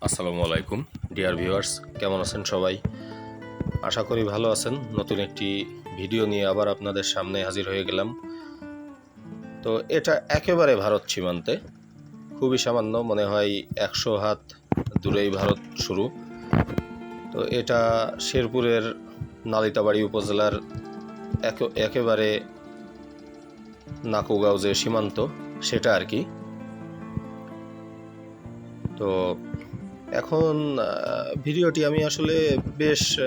আসসালামু আলাইকুম, dear viewers, কেমন আছেন সবাই? আশা করি ভালো আছেন। নতুন একটি ভিডিও নিয়ে আবার আপনাদের সামনে হাজির হয়ে গেলাম। তো এটা একেবারে ভারত সীমান্তে। খুবই সামান্য, মনে হয় একশো হাত দূরেই ভারত শুরু। তো এটা শেরপুরের নালিতাবাড়ি উপজেলার একে- একেবারে নাকুগাঁও যে সীমান্ত, সেটা আর কি। তো এখন ভিডিওটি আমি আসলে বেশ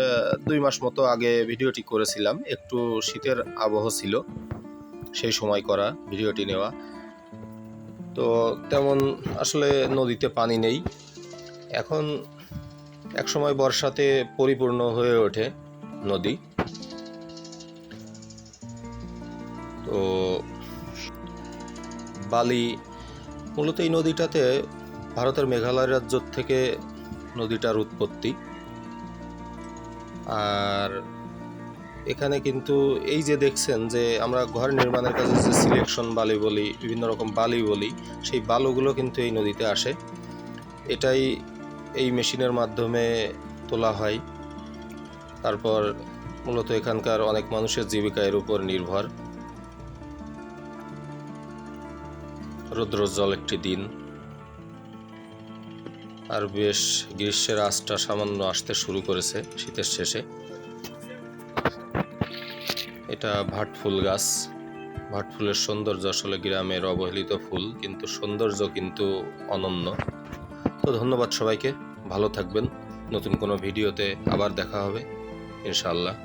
দুই মাস মতো আগে ভিডিওটি করেছিলাম। একটু শীতের আবহ ছিল সেই সময় করা ভিডিওটি নেওয়া। তো তেমন আসলে নদীতে পানি নেই। এখন এক সময় বর্ষাতে পরিপূর্ণ হয়ে ওঠে নদী। তো বালি, মূলত এই নদীটাতে ভারতের মেঘালয় রাজ্য থেকে নদীটার উৎপত্তি। আর এখানে কিন্তু এই যে দেখছেন যে আমরা ঘর নির্মাণের কাজে যে সিলেকশন বালি বলি, বিভিন্ন রকম বালি বলি, সেই বালুগুলো কিন্তু এই নদীতে আসে। এটাই এই মেশিনের মাধ্যমে তোলা হয়। তারপর মূলত এখানকার অনেক মানুষের জীবিকা এর উপর নির্ভর। রৌদ্রোজ্জ্বল একটি দিন। আর বেশ গ্রীষ্মের আঁচটা সামান্য আসতে শুরু করেছে শীতের শেষে। এটা ভাট ফুল গাছ। ভাট ফুলের সৌন্দর্য আসলে গ্রামের অবহেলিত ফুল, কিন্তু সৌন্দর্য কিন্তু অনন্য। তো ধন্যবাদ সবাইকে, ভালো থাকবেন। নতুন কোনো ভিডিওতে আবার দেখা হবে, ইনশাআল্লাহ।